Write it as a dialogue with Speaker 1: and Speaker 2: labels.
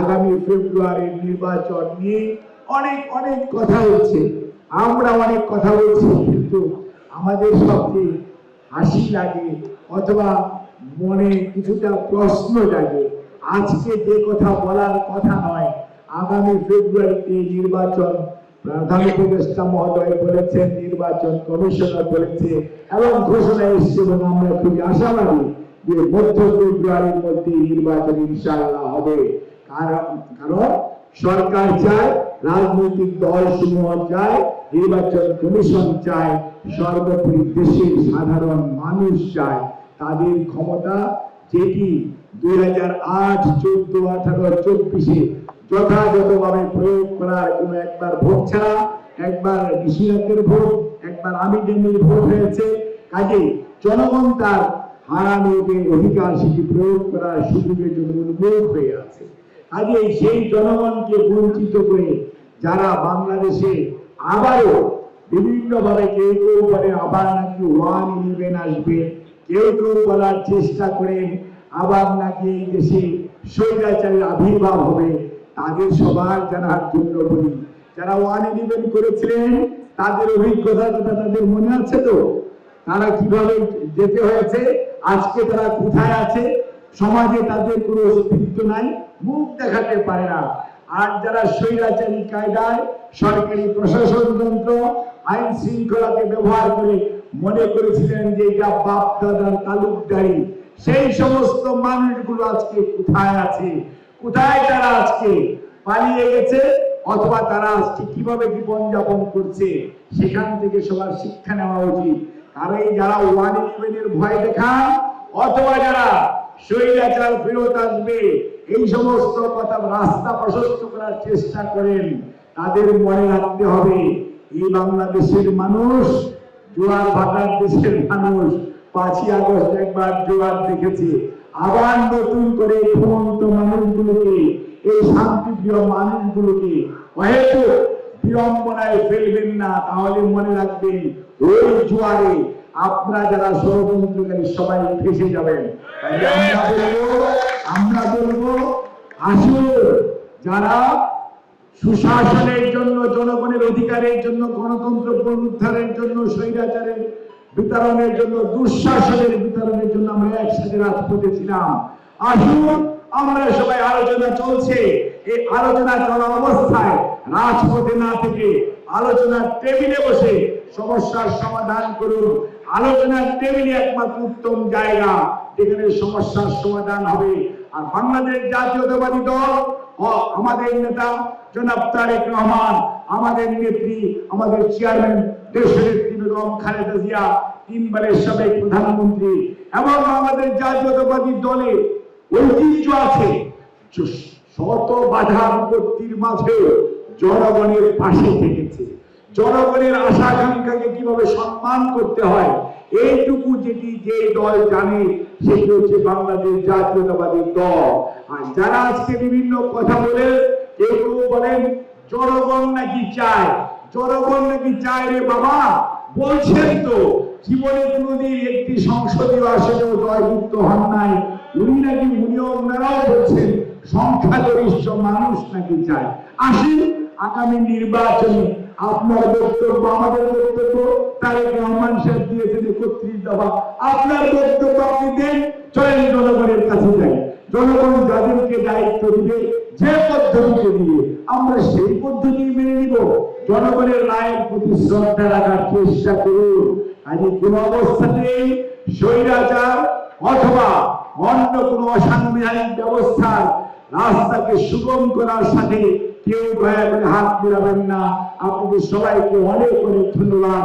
Speaker 1: আগামী ফেব্রুয়ারির নির্বাচন নিয়ে অনেক অনেক কথা হচ্ছে। আমরা অনেক কথা বলছি, কিন্তু আমাদের সবচেয়ে হাসি লাগে অথবা মনে কিছুটা প্রশ্ন জাগে, আজকে যে কথা বলার কথা নয়, আগামী ফেব্রুয়ারিতে নির্বাচন, প্রধান উপদেষ্টা মহোদয় বলেছেন, নির্বাচন কমিশনার বলেছে, এবং ঘোষণা এসছে এবং আমরা খুবই আশাবাদী যে মধ্য ফেব্রুয়ারির মধ্যে নির্বাচন ইনশাআল্লাহ হবে। কারণ সরকার চায়, রাজনৈতিক দল সমূহ চায়, নির্বাচন কমিশন চায়, সর্বোপরি দেশের সাধারণ মানুষ চায়। তাদের ক্ষমতা যেটি দুই হাজার আট, চোদ্দ, আঠারো, চব্বিশে যথাযথভাবে প্রয়োগ করার কোনো একবার ভোট ছাড়া, একবার ঋষিরাতের ভোট, একবার আমি ডেমির ভোট হয়েছে। কাজে জনগণ তার হারানো যে অধিকার সেটি প্রয়োগ করার সুযোগের জন্য উন্মুখ হয়ে আছে। কাজে সেই জনগণকে বঞ্চিত করে যারা বাংলাদেশে আবারও বিভিন্ন ভাবে কেউ কেউ বলে আবার নাকি ওয়ান ইলেভেন আসবে, কেউ কেউ বলার চেষ্টা করেন, আবার নাকি এই দেশে স্বৈরাচারের আবির্ভাব হবে। তাদের সবার জানার জন্য বলি, যারা ওয়ান ইলেভেন করেছিলেন, তাদের অভিজ্ঞতা কথা তাদের মনে আছে তো? তারা কীভাবে যেতে হয়েছে? আজকে তারা কোথায় আছে? সমাজে তাদের কোনো অস্তিত্ব নাই, মুখ দেখাতে পারে না। আর যারা স্বৈরাচারী কায়দায়, সরকারি প্রশাসন তন্ত্র আইন শৃঙ্খলাকে ব্যবহার করে মনে করেছিলেন যে এটা বাপ দাদার তালুকদারি, সেই সমস্ত মানুষগুলো আজকে কোথায় আছে? কোথায় তারা আজকে পালিয়ে গেছে? অথবা তারা আজকে কীভাবে জীবন যাপন করছে? সেখান থেকে সবার শিক্ষা নেওয়া উচিত। কারণ এই যারা ওয়ান ইলেভেনের ভয় দেখান, অথবা যারা স্বৈরাচার ফেরত আসবে এই সমস্ত কথা রাস্তা প্রশস্ত করার চেষ্টা করেন। তাদের মনে রাখতে হবে, এই বাংলাদেশের মানুষ, জোয়ার ভাটার দেশের মানুষ, পাঁচই আগস্ট একবার জোয়ার দেখেছে। আবার নতুন করে ঘুমন্ত মানুষগুলোকে, এই শান্তিপ্রিয় মানুষগুলোকে হয়তো বিড়ম্বনায় ফেলবেন না। তাহলে মনে রাখবেন, ওই জোয়ারে আপনারা যারা ষড়যন্ত্রকারী সবাই ফেসে যাবেন। আমরা বলব আসুন যারা সুশাসনের জন্য জনগণের অধিকারের জন্য গণতন্ত্র পুনরুদ্ধারের জন্য স্বৈরাচারের বিতরণের জন্য দুঃশাসনের বিতরণের জন্য আমরা একসাথে রাজপথে ছিলাম। আসুন আমরা সবাই আলোচনা চলছে। এই আলোচনা চলা অবস্থায় রাজপথে না থেকে আলোচনার টেবিলে বসে সমস্যার সমাধান করুন। আলোচনার টেবিলে একমাত্র উত্তম জায়গা যেখানে সমস্যার সমাধান হবে। আর বাংলাদেশ জাতীয়তাবাদী দল আমাদের নেতা জনাব তারেক রহমান, আমাদের নেত্রী, আমাদের চেয়ারম্যান দেশের বেগম খালেদা জিয়া তিনবারের সাবেক প্রধানমন্ত্রী এবং আমাদের জাতীয়তাবাদী দলে ঐতিহ্য আছে। শত বাধা বিপত্তির মাঝে জনগণের পাশে থেকেছে। জনগণের আশা আকাঙ্ক্ষাকে কীভাবে সম্মান করতে হয়, এইটুকু যেটি যে দল জানে, সেটি হচ্ছে বাংলাদেশ জাতীয়তাবাদী দল। আর যারা আজকে বিভিন্ন কথা বলে কেউ বলেন, জনগণ নাকি চায়? জনগণ নাকি চায় রে বাবা? বলছেন তো, জীবনে কোনদিন একটি সংসদীয় আসনেও জয়যুক্ত হন নাই। উনি নাকি উনিও ওনারাও বলছেন, সংখ্যাগরিষ্ঠ মানুষ নাকি চায়। আসেন আগামী নির্বাচনে আপনার বক্তব্য আমাদের বক্তব্য, তারেক রহমান সাহেব দিয়েছেন একত্রিশ দফা। আপনার বক্তব্য আপনি দেন, চলেন জনগণের কাছে যাই। জনগণ যাদেরকে দায়িত্ব দিবে, যে পদ্ধতিতে দিবে, আমরা সেই পদ্ধতি মেনে নিব। জনগণের রায়ের প্রতি শ্রদ্ধা রাখার চেষ্টা করুন। আজ কোন অবস্থাতেই স্বৈরাচার অথবা অন্য কোন অসাংবিধানিক ব্যবস্থার রাস্তাকে সুগম করার সাথে কেউ দয়া করে হাত মিলাবেন না। আপনাদের সবাইকে অনেক অনেক ধন্যবাদ।